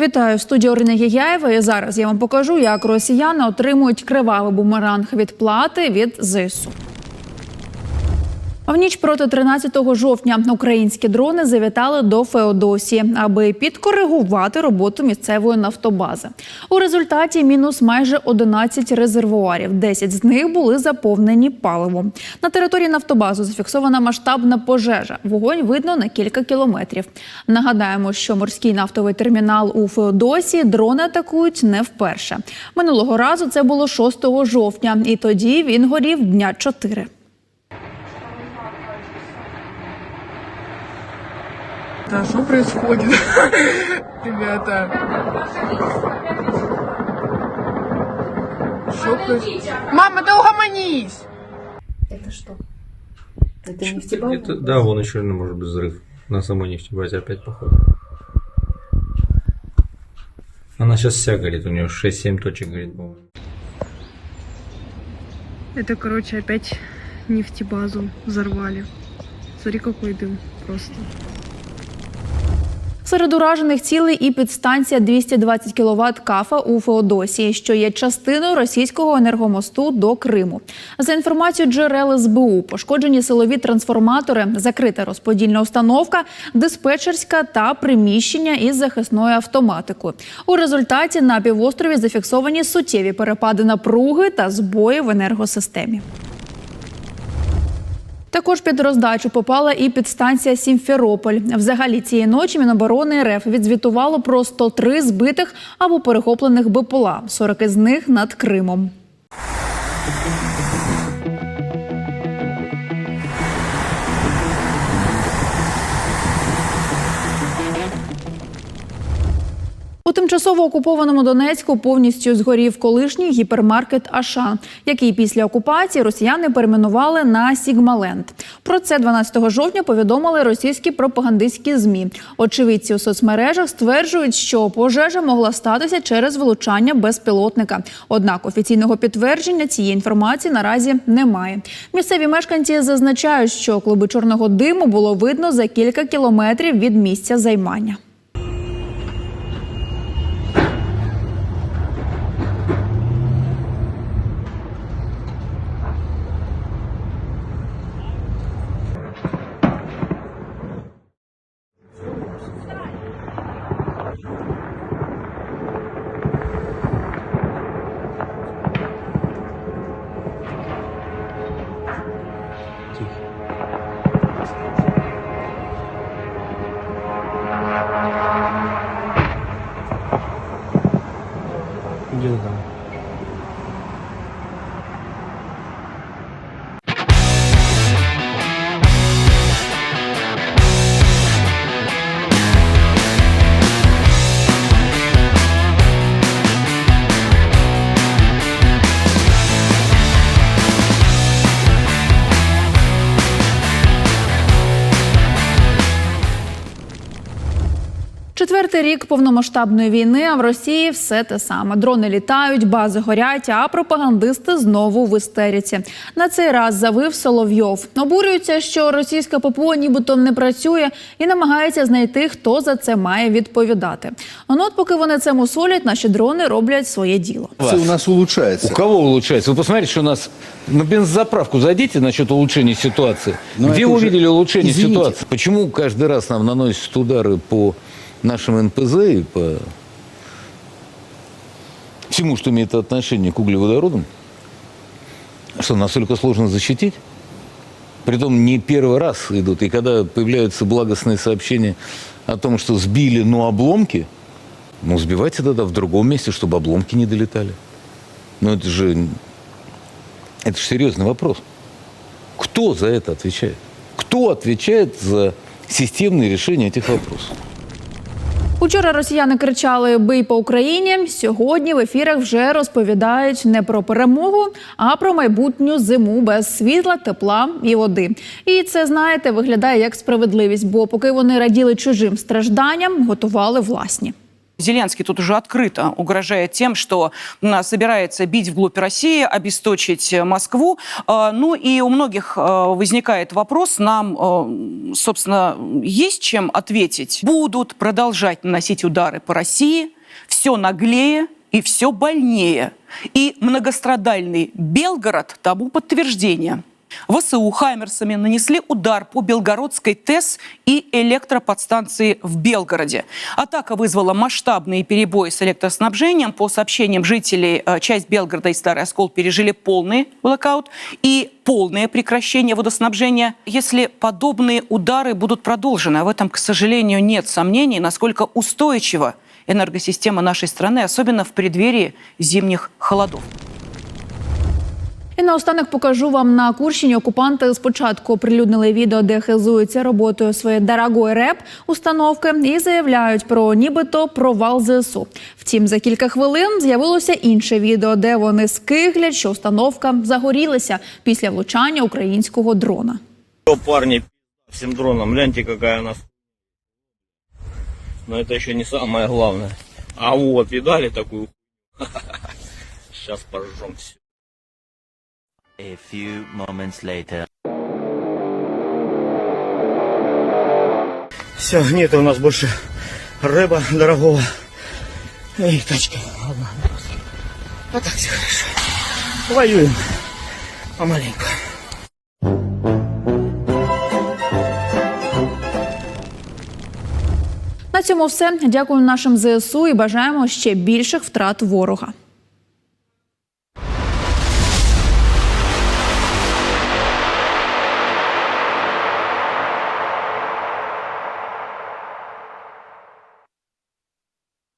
Вітаю в студії Орина Гігяєва. І зараз я вам покажу, як росіяни отримують кривавий бумеранг відплати від ЗСУ. В ніч проти 13 жовтня українські дрони завітали до Феодосії, аби підкоригувати роботу місцевої нафтобази. У результаті мінус майже 11 резервуарів. 10 з них були заповнені паливом. На території нафтобазу зафіксована масштабна пожежа. Вогонь видно на кілька кілометрів. Нагадаємо, що морський нафтовий термінал у Феодосії дрони атакують не вперше. Минулого разу це було 6 жовтня, і тоді він горів дня 4. Да, что происходит? Ребята. Что происходит? Мама, да угомонись! Это что? Это нефтебаза? Это, да, вон еще, может быть, взрыв на самой нефтебазе опять походу. Она сейчас вся горит, у нее 6-7 точек горит, по-моему. Это, короче, опять нефтебазу взорвали. Смотри, какой дым просто. Серед уражених цілей і підстанція 220 кВт кафа у Феодосії, що є частиною російського енергомосту до Криму. За інформацією джерел СБУ, пошкоджені силові трансформатори, закрита розподільна установка, диспетчерська та приміщення із захисною автоматикою. У результаті на півострові зафіксовані суттєві перепади напруги та збої в енергосистемі. Також під роздачу попала і підстанція Сімферополь. Взагалі цієї ночі Міноборони РФ відзвітувало про 103 збитих або перехоплених БПЛА, 40 із них над Кримом. У тимчасово окупованому Донецьку повністю згорів колишній гіпермаркет Ашан, який після окупації росіяни перейменували на Сігмаленд. Про це 12 жовтня повідомили російські пропагандистські змі. Очевидці у соцмережах стверджують, що пожежа могла статися через влучання безпілотника. Однак офіційного підтвердження цієї інформації наразі немає. Місцеві мешканці зазначають, що клуби чорного диму було видно за кілька кілометрів від місця займання. 就是 Четвертий рік повномасштабної війни, а в Росії все те саме. Дрони літають, бази горять, а пропагандисти знову в істериці. На цей раз завив Соловйов. Обурюється, що російська ППО нібито не працює і намагається знайти, хто за це має відповідати. Ну от поки вони це мусолять, наші дрони роблять своє діло. Все у нас улучшается. У кого улучшается? Вы посмотрите, что у нас на бензозаправку зайдите насчет улучшения ситуации. Но Где это вы уже- увидели улучшение Извините. ситуации? Почему каждый раз нам наносят удары по нашим НПЗ и по всему, что имеет отношение к углеводородам? Что, настолько сложно защитить? Притом не первый раз идут. И когда появляются благостные сообщения о том, что сбили, но обломки, ну, сбивайте тогда в другом месте, чтобы обломки не долетали. Но это же, это же серьезный вопрос. Кто за это отвечает? Кто отвечает за системные решения этих вопросов? Учора росіяни кричали Бий по Україні. Сьогодні в ефірах вже розповідають не про перемогу, а про майбутню зиму без світла, тепла і води. І це знаєте виглядає як справедливість, бо поки вони раділи чужим стражданням, готували власні. Зеленский тут уже открыто угрожает тем, что собирается бить вглубь России, обесточить э, Москву. А, Ну и у многих э, возникает вопрос, нам, э, собственно, есть чем ответить. Будут продолжать наносить удары по России, все наглее и все больнее. И многострадальный Белгород тому подтверждение. ВСУ «Хаймерсами» нанесли удар по Белгородской ТЭС и электроподстанции в Белгороде. Атака вызвала масштабные перебои с электроснабжением. По сообщениям жителей, э, часть Белгорода и Старый Оскол пережили полный блокаут и полное прекращение водоснабжения. Если подобные удары будут продолжены, а в этом, к сожалению, нет сомнений, насколько устойчива энергосистема нашей страны, особенно в преддверии зимних холодов. І наостанок покажу вам на Курщині. Окупанти спочатку оприлюднили відео, де хизуються роботою своєї дорогої реп установки і заявляють про нібито провал ЗСУ. Втім, за кілька хвилин з'явилося інше відео, де вони скиглять, що установка загорілася після влучання українського дрона. Что, парни, всем дроном, гляньте, какая у нас. Но это еще не самое главное. А вот, видали такую? Сейчас пожжем все. A few moments later. Все, нет у нас больше рыба дорогого. И тачка. Ладно, просто. А так все хорошо. Воюем. Помаленьку. На цьому все. Дякую нашим ЗСУ і бажаємо ще більших втрат ворога.